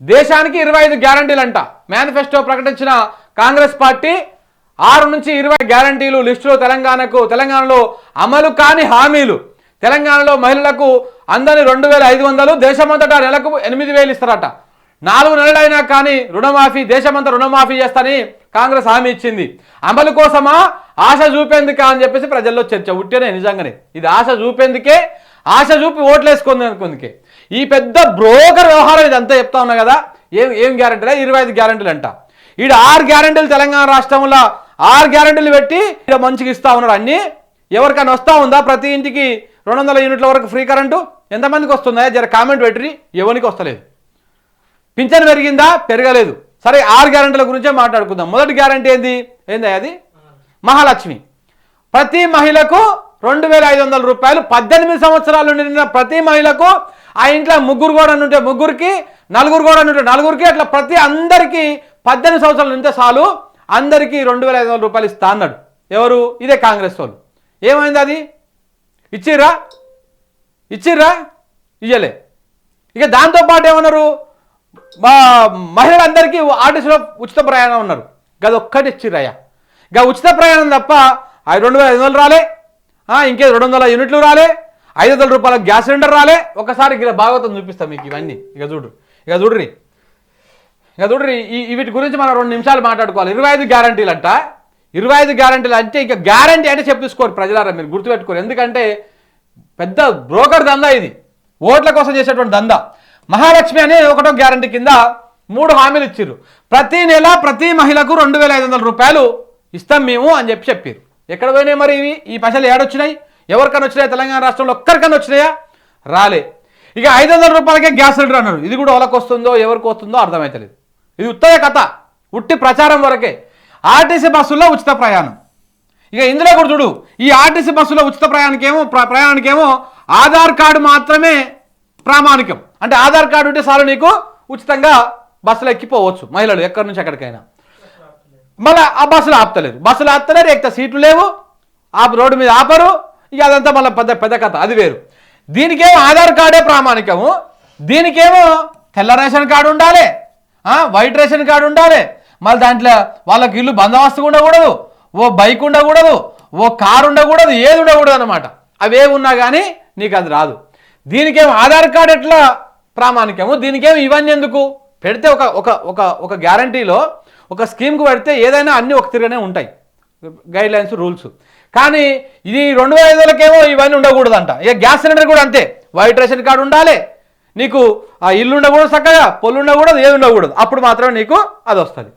దేశానికి ఇరవై ఐదు గ్యారంటీలు అంట మేనిఫెస్టో ప్రకటించిన కాంగ్రెస్ పార్టీ ఆరు నుంచి ఇరవై గ్యారంటీలు లిస్టులో తెలంగాణకు తెలంగాణలో అమలు కాని హామీలు. తెలంగాణలో మహిళలకు అందని రెండు వేల ఐదు వందలు దేశమంతటా నెలకు ఎనిమిది వేలు ఇస్తారట. నాలుగు నెలలైనా కానీ రుణమాఫీ దేశమంతా రుణమాఫీ చేస్తానని కాంగ్రెస్ హామీ ఇచ్చింది. అమలు కోసమా? ఆశ చూపేందుకా అని చెప్పేసి ప్రజల్లో చర్చ ఉట్టేనే నిజంగానే. ఇది ఆశ చూపేందుకే ఆశ చూపి ఓట్లు వేసుకుంది అనుకుందుకే. ఈ పెద్ద బ్రోకర్ వ్యవహారం ఇదంతా చెప్తా ఉన్నా కదా. ఏం ఏం గ్యారంటీలే? ఇరవై ఐదు గ్యారంటీలు అంట. ఈడ ఆరు గ్యారంటీలు తెలంగాణ రాష్ట్రంలో ఆరు గ్యారంటీలు పెట్టి ఈడ మంచిగా ఇస్తా ఉన్నాడు అన్ని. ఎవరికైనా వస్తా ఉందా? ప్రతి ఇంటికి రెండు వందల యూనిట్ల వరకు ఫ్రీ కరెంటు? ఎంతమందికి వస్తుందా? జర కామెంట్ పెట్టి ఎవరికి వస్తలేదు. పింఛన్ పెరిగిందా? పెరగలేదు. సరే ఆరు గ్యారంటీల గురించే మాట్లాడుకుందాం. మొదటి గ్యారంటీ ఏంది? ఏందా అది? మహాలక్ష్మి. ప్రతి మహిళకు రెండు వేల ఐదు వందల రూపాయలు పద్దెనిమిది సంవత్సరాలు నిండిన ప్రతి మహిళకు ఆ ఇంట్లో ముగ్గురు కూడా ఉంటే ముగ్గురికి నలుగురు కూడా ఉంటే నలుగురికి అట్లా ప్రతి అందరికీ పద్దెనిమిది సంవత్సరాలు ఉంటే చాలు అందరికీ రెండు వేల ఐదు వందల రూపాయలు ఇస్తా అన్నాడు. ఎవరు? ఇదే కాంగ్రెస్ వాళ్ళు. ఏమైంది అది? ఇచ్చిర్రా? ఇచ్చిర్రా? ఇయ్యలే. ఇక దాంతోపాటు ఏమన్నారు? మా మహిళలందరికీ ఆర్టీసీలో ఉచిత ప్రయాణం ఉన్నారు గది ఒక్కటి ఇచ్చిర్రయ్యా. ఇక ఉచిత ప్రయాణం తప్ప ఆ రెండు వేల ఐదు వందలు రాలే. ఇంకేది రెండు వందల యూనిట్లు రాలే ఐదు వందల రూపాయల గ్యాస్ సిలిండర్ రాలే ఒకసారి ఇలా భాగవతం చూపిస్తాం మీకు ఇవన్నీ. ఇక చూడు ఇక చూడ్రి ఇక చూడ్రి ఈ వీటి గురించి మనం రెండు నిమిషాలు మాట్లాడుకోవాలి. ఇరవై ఐదు గ్యారంటీలు అంట ఇరవై ఐదు గ్యారంటీలు అంటే ఇక గ్యారంటీ అంటే చెప్పేసుకోరు ప్రజలారా మీరు గుర్తుపెట్టుకోరు. ఎందుకంటే పెద్ద బ్రోకర్ దందా ఇది. ఓట్ల కోసం చేసేటువంటి దందా. మహాలక్ష్మి అనే ఒకటో గ్యారంటీ కింద మూడు హామీలు ఇచ్చారు ప్రతి నెల ప్రతి మహిళకు రెండు వేల ఐదు వందల రూపాయలు ఇస్తాం మేము అని చెప్పి చెప్పారు ఎక్కడ పోయినాయి మరి ఇవి? ఈ పైసలు ఏడొచ్చినాయి? ఎవరికైనా వచ్చినాయి? తెలంగాణ రాష్ట్రంలో ఒక్కరికన్నా వచ్చినాయా? రాలే. ఇక ఐదు వందల రూపాయలకే గ్యాస్ సిలిండర్ అన్నారు. ఇది కూడా వాళ్ళకి వస్తుందో ఎవరికి వస్తుందో అర్థమవుతలేదు ఇది ఉత్తయ కథ. ఉట్టి ప్రచారం వరకే. ఆర్టీసీ బస్సుల్లో ఉచిత ప్రయాణం. ఇక ఇందులో కూడా చూడు ఈ ఆర్టీసీ బస్సులో ఉచిత ప్రయాణికేమో ప్రయాణికేమో ఆధార్ కార్డు మాత్రమే ప్రామాణికం. అంటే ఆధార్ కార్డు ఉంటే చాలు నీకు ఉచితంగా బస్సులో ఎక్కిపోవచ్చు మహిళలు ఎక్కడి నుంచి ఎక్కడికైనా. మళ్ళీ ఆ బస్సులు ఆపుతలేరు బస్సులు ఆపుతలేరు ఎక్కితే సీట్లు లేవు ఆ రోడ్డు మీద ఆపరు ఇక అదంతా మళ్ళీ పెద్ద పెద్ద కథ అది వేరు. దీనికేమో ఆధార్ కార్డే ప్రామాణికము దీనికేమో తెల్ల రేషన్ కార్డు ఉండాలి వైట్ రేషన్ కార్డు ఉండాలి. మళ్ళీ దాంట్లో వాళ్ళకి ఇల్లు బందోబస్తు ఉండకూడదు ఓ బైక్ ఉండకూడదు ఓ కారు ఉండకూడదు ఏది ఉండకూడదు అనమాట అవే ఉన్నా కానీ నీకు అది రాదు. దీనికేమో ఆధార్ కార్డు ఎట్లా ప్రామాణికము దీనికేమో ఇవన్నీ ఎందుకు? పెడితే ఒక ఒక ఒక ఒక గ్యారంటీలో ఒక స్కీమ్కి పెడితే ఏదైనా అన్నీ ఒక తిరగనే ఉంటాయి. Guide lines rules. కానీ ఇది రెండు వేల ఐదులకేమో ఇవన్నీ ఉండకూడదంట. ఇక గ్యాస్ సిలిండర్ కూడా అంతే. వైట్ రేషన్ కార్డు ఉండాలి. నీకు ఆ ఇల్లు ఉండకూడదు చక్కగా పొల్లు ఉండకూడదు ఏది ఉండకూడదు. అప్పుడు మాత్రమే నీకు అది వస్తుంది.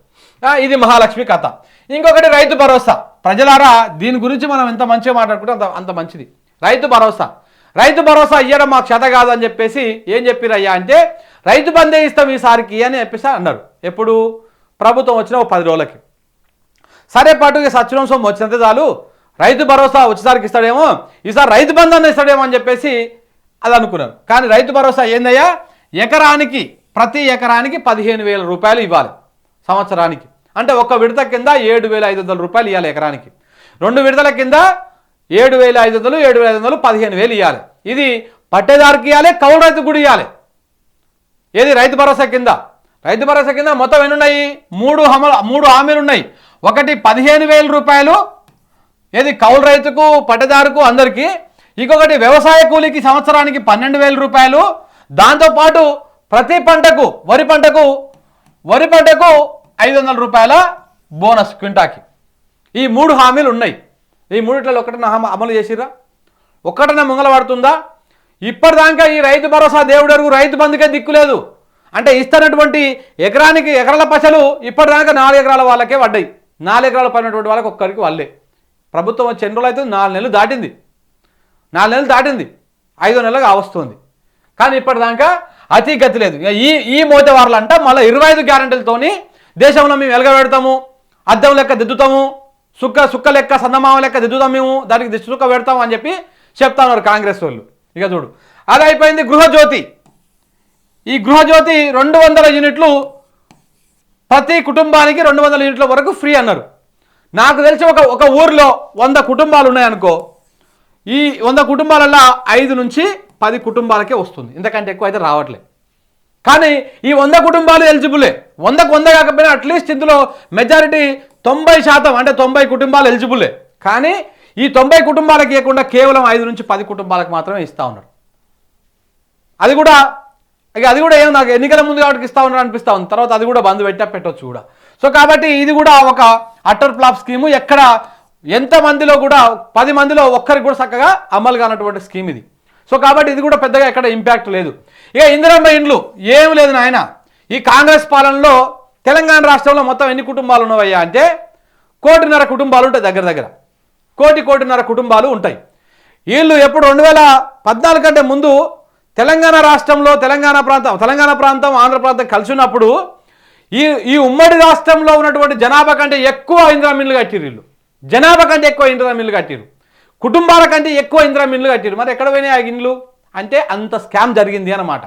ఇది మహాలక్ష్మి కథ. ఇంకొకటి రైతు భరోసా. ప్రజలారా దీని గురించి మనం ఎంత మంచిగా మాట్లాడుకుంటే అంత అంత మంచిది. రైతు భరోసా. రైతు భరోసా ఇవ్వడం మాకు చేత కాదని చెప్పేసి ఏం చెప్పిరయ్యా అంటే రైతు బందే ఇస్తాం ఈసారికి అని చెప్పేసి అన్నారు. ఎప్పుడు? ప్రభుత్వం వచ్చిన ఒక పది రోజులకి. సరే పాటు ఇక సత్యనం సొమ్ము వచ్చినంతే చాలు. రైతు భరోసా వచ్చేసరికి ఇస్తాడేమో ఈసారి రైతు బంధాన్ని ఇస్తాడేమో అని చెప్పేసి అది అనుకున్నారు కానీ రైతు భరోసా ఏందయ్యా? ఎకరానికి ప్రతి ఎకరానికి పదిహేను వేల రూపాయలు ఇవ్వాలి సంవత్సరానికి. అంటే ఒక్క విడత కింద ఏడు వేల ఐదు వందల రూపాయలు ఇవ్వాలి ఎకరానికి. రెండు విడతల కింద ఏడు వేల ఐదు వందలు ఏడు వేల ఐదు వందలు పదిహేను వేలు ఇవ్వాలి ఇది పట్టేదారికి ఇవ్వాలి కౌలు రైతు కూడా ఇవ్వాలి ఏది రైతు భరోసా కింద? రైతు భరోసా కింద మొత్తం ఎన్ని ఉన్నాయి మూడు హమలు మూడు హామీలు ఉన్నాయి ఒకటి పదిహేను వేల రూపాయలు. ఏది కౌలు రైతుకు పట్టదారుకు అందరికీ. ఇంకొకటి వ్యవసాయ కూలీకి సంవత్సరానికి పన్నెండు వేల రూపాయలు. దాంతోపాటు ప్రతి పంటకు వరి పంటకు వరి పంటకు ఐదు వందల రూపాయల బోనస్ క్వింటాకి. ఈ మూడు హామీలు ఉన్నాయి ఈ మూడిట్లలో ఒకటన అమలు చేసిరా ఒక్కటన్నా ముంగల పడుతుందా ఇప్పటిదాకా ఈ రైతు భరోసా దేవుడరుగు రైతు బంధుకే దిక్కులేదు అంటే ఇస్తున్నటువంటి ఎకరానికి ఎకరాల పశలు ఇప్పటిదాకా నాలుగు ఎకరాల వాళ్ళకే పడ్డాయి. నాలుగు ఎకరాల పడినటువంటి వాళ్ళకి ఒక్కరికి వాళ్ళే. ప్రభుత్వం వచ్చి ఎన్ని రోజులు అవుతుంది? నాలుగు నెలలు దాటింది. నాలుగు నెలలు దాటింది. ఐదో నెలలుగా వస్తుంది కానీ ఇప్పటిదాకా అతి గతి లేదు. ఈ ఈ మోతవార్లు అంట మళ్ళీ ఇరవై ఐదు గ్యారంటీలతోని దేశంలో మేము వెలగబెడతాము అద్దం లెక్క దిద్దుతాము సుక్క సుక్క లెక్క సందమామ లెక్క దిద్దుతాం మేము దానికి దిశ సుక్క పెడతాము అని చెప్పి చెప్తా ఉన్నారు కాంగ్రెస్ వాళ్ళు. ఇక చూడు. అది అయిపోయింది గృహజ్యోతి. ఈ గృహజ్యోతి రెండు వందల యూనిట్లు ప్రతి కుటుంబానికి రెండు వందల యూనిట్ల వరకు ఫ్రీ అన్నారు. నాకు తెలిసి ఒక ఒక ఊరిలో వంద కుటుంబాలు ఉన్నాయనుకో ఈ వంద కుటుంబాలలో ఐదు నుంచి పది కుటుంబాలకే వస్తుంది. ఇంతకంటే ఎక్కువ అయితే రావట్లే. కానీ ఈ వంద కుటుంబాలు ఎలిజిబులే. వందకు వంద కాకపోయినా అట్లీస్ట్ ఇందులో మెజారిటీ తొంభై శాతం అంటే తొంభై కుటుంబాలు ఎలిజిబులే. కానీ ఈ తొంభై కుటుంబాలకు ఇవ్వకుండా కేవలం ఐదు నుంచి పది కుటుంబాలకు మాత్రమే ఇస్తూ ఉన్నారు. అది కూడా ఇక అది కూడా ఏమో నాకు ఎన్నికల ముందు కాబట్టి ఇస్తా ఉన్నారు అనిపిస్తా ఉంది. తర్వాత అది కూడా బంద్ పెట్టా పెట్టొచ్చు కూడా. సో కాబట్టి ఇది కూడా ఒక అటర్ ఫ్లాప్ స్కీము. ఎక్కడ ఎంతమందిలో కూడా పది మందిలో ఒక్కరికి కూడా చక్కగా అమలు కానటువంటి స్కీమ్ ఇది. సో కాబట్టి ఇది కూడా పెద్దగా ఎక్కడ ఇంపాక్ట్ లేదు. ఇక ఇందిరమ్మ ఇండ్లు ఏం లేదు నాయన. ఈ కాంగ్రెస్ పాలనలో తెలంగాణ రాష్ట్రంలో మొత్తం ఎన్ని కుటుంబాలు ఉన్నవయ్యా అంటే కోటిన్నర కుటుంబాలు ఉంటాయి దగ్గర దగ్గర. కోటి కోటిన్నర కుటుంబాలు ఉంటాయి. వీళ్ళు ఎప్పుడు రెండు వేల పద్నాలుగు కంటే ముందు తెలంగాణ రాష్ట్రంలో తెలంగాణ ప్రాంతం తెలంగాణ ప్రాంతం ఆంధ్ర ప్రాంతం కలిసి ఉన్నప్పుడు ఈ ఈ ఉమ్మడి రాష్ట్రంలో ఉన్నటువంటి జనాభా కంటే ఎక్కువ ఇందిరా మిల్లు కట్టిరు వీళ్ళు. జనాభా కంటే ఎక్కువ ఇందిరా మిల్లు కట్టిరు కుటుంబాల కంటే ఎక్కువ ఇందిరా మిల్లు కట్టిరు మరి ఎక్కడ పోయినాయి ఆ ఇండ్లు? అంటే అంత స్కామ్ జరిగింది అన్నమాట.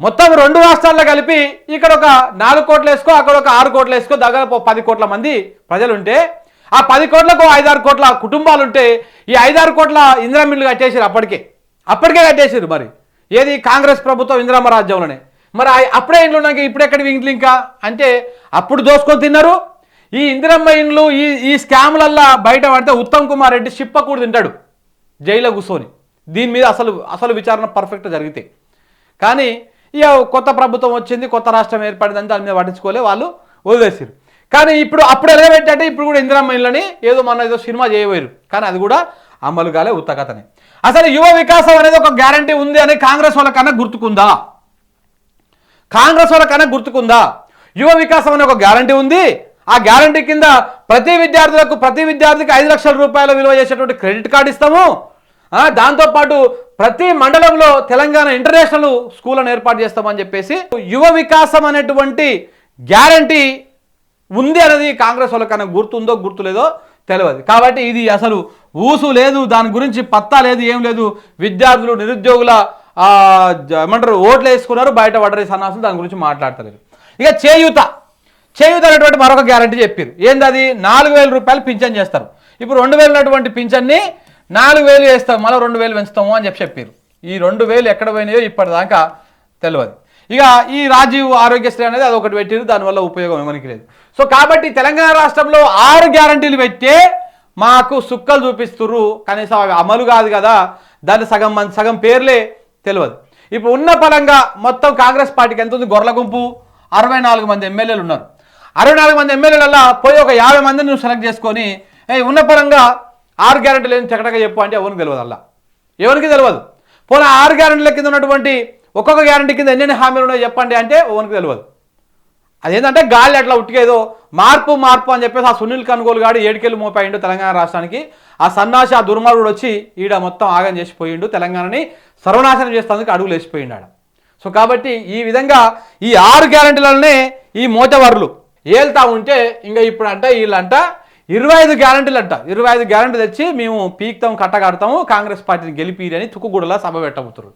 మొత్తం రెండు రాష్ట్రాల్లో కలిపి ఇక్కడ ఒక నాలుగు కోట్లు వేసుకో అక్కడ ఒక ఆరు కోట్లు వేసుకో దగ్గర పది కోట్ల మంది ప్రజలు ఉంటే ఆ పది కోట్లకు ఐదారు కోట్ల కుటుంబాలు ఉంటే ఈ ఐదారు కోట్ల ఇందిరా మిల్లు కట్టేసారు అప్పటికే. అప్పటికే కట్టేసారు మరి. ఏది కాంగ్రెస్ ప్రభుత్వం ఇందిరామ రాజ్యంలోనే. మరి అప్పుడే ఇండ్లు ఉన్నాక ఇప్పుడెక్కడ ఇండ్లు ఇంకా? అంటే అప్పుడు దోసుకొని తిన్నారు. ఈ ఇందిరమ్మ ఇండ్లు ఈ ఈ స్కామ్లల్లా బయట పడితే ఉత్తమ్ కుమార్ రెడ్డి షిప్ప కూడా తింటాడు జైల్లో కూర్చొని దీని మీద అసలు అసలు విచారణ పర్ఫెక్ట్ జరిగితే. కానీ ఇక కొత్త ప్రభుత్వం వచ్చింది కొత్త రాష్ట్రం ఏర్పడిందని దాని మీద పట్టించుకోలే వాళ్ళు వదిలేసారు కానీ ఇప్పుడు అప్పుడు ఎలగబెట్టంటే ఇప్పుడు కూడా ఇందిరమ్మ ఇళ్ళని ఏదో మన ఏదో సినిమా చేయబోయారు కానీ అది కూడా అమలు కాలే ఉత్తకథనే అసలు యువ వికాసం అనేది ఒక గ్యారంటీ ఉంది అని కాంగ్రెస్ వాళ్ళకన్నా గుర్తుకుందా? కాంగ్రెస్ వాళ్ళకన్నా గుర్తుకుందా? యువ వికాసం అనే ఒక గ్యారంటీ ఉంది. ఆ గ్యారంటీ కింద ప్రతి విద్యార్థులకు ప్రతి విద్యార్థికి ఐదు లక్షల రూపాయల విలువ చేసేటువంటి క్రెడిట్ కార్డు ఇస్తాము. దాంతోపాటు ప్రతి మండలంలో తెలంగాణ ఇంటర్నేషనల్ స్కూళ్ళను ఏర్పాటు చేస్తామని చెప్పేసి యువ వికాసం అనేటువంటి గ్యారంటీ ఉంది అనేది కాంగ్రెస్ వాళ్ళకన్నా గుర్తుందో గుర్తులేదో తెలియదు. కాబట్టి ఇది అసలు ఊసు లేదు దాని గురించి పత్తా లేదు ఏం లేదు. విద్యార్థులు నిరుద్యోగుల జ- ఏమంటారు ఓట్లు వేసుకున్నారు బయట పడ్డరి సన్నాసులు దాని గురించి మాట్లాడతలేరు ఇక చేయూత. చేయూత అనేటువంటి మరొక గ్యారంటీ చెప్పారు. ఏంది అది? నాలుగు వేల రూపాయలు పింఛన్ చేస్తారు. ఇప్పుడు రెండు వేలు ఉన్నటువంటి పింఛన్ని నాలుగు వేలు వేస్తాం మళ్ళీ రెండు వేలు పెంచుతాము అని చెప్పి చెప్పారు. ఈ రెండు వేలు ఎక్కడ పోయినాయో ఇప్పటిదాకా తెలియదు ఇక ఈ రాజీవ్ ఆరోగ్యశ్రీ అనేది అది ఒకటి పెట్టారు దానివల్ల ఉపయోగం మనకి లేదు. సో కాబట్టి తెలంగాణ రాష్ట్రంలో ఆరు గ్యారంటీలు పెట్టే మాకు సుక్కలు చూపిస్తుర్రు. కనీసం అవి అమలు కాదు కదా. దాని సగం మంది సగం పేర్లే తెలియదు. ఇప్పుడు ఉన్న పరంగా మొత్తం కాంగ్రెస్ పార్టీకి ఎంత ఉంది? గొర్రెల గుంపు. అరవై నాలుగు మంది ఎమ్మెల్యేలు ఉన్నారు. అరవై నాలుగు మంది ఎమ్మెల్యేలలో పోయి ఒక యాభై మందిని నువ్వు సెలెక్ట్ చేసుకొని ఉన్న పరంగా ఆరు గ్యారెంటీ లేని చక్కటగా చెప్పు అంటే ఎవరికి తెలియదు అలా ఎవరికి తెలియదు? పోనీ ఆరు గ్యారెంటీల కింద ఉన్నటువంటి ఒక్కొక్క గ్యారెంటీ కింద ఎన్నెన్ని హామీలు ఉన్నాయో చెప్పండి అంటే ఎవరికి తెలియదు. అదేంటంటే గాలి అట్లా ఉట్టికేదో మార్పు మార్పు అని చెప్పేసి ఆ సునీల్ కనుగోలు గాడు ఏడుకెళ్ళి మోపాయిండు తెలంగాణ రాష్ట్రానికి. ఆ సన్నాసి ఆ దుర్మార్గుడు వచ్చి ఈడ మొత్తం ఆగం చేసిపోయిండు తెలంగాణని సర్వనాశనం చేస్తానికి అడుగులు వేసిపోయిండు ఆడ. సో కాబట్టి ఈ విధంగా ఈ ఆరు గ్యారంటీలనే ఈ మోతవర్లు ఏళ్తా ఉంటే ఇంకా ఇప్పుడు అంట వీళ్ళంట ఇరవై ఐదు గ్యారంటీలు అంట ఇరవై ఐదు గ్యారంటీ తెచ్చి మేము పీక్తాం కట్టగడతాము కాంగ్రెస్ పార్టీని గెలిపిరి అని తుక్కుగూడలా సభ పెట్టబోతున్నారు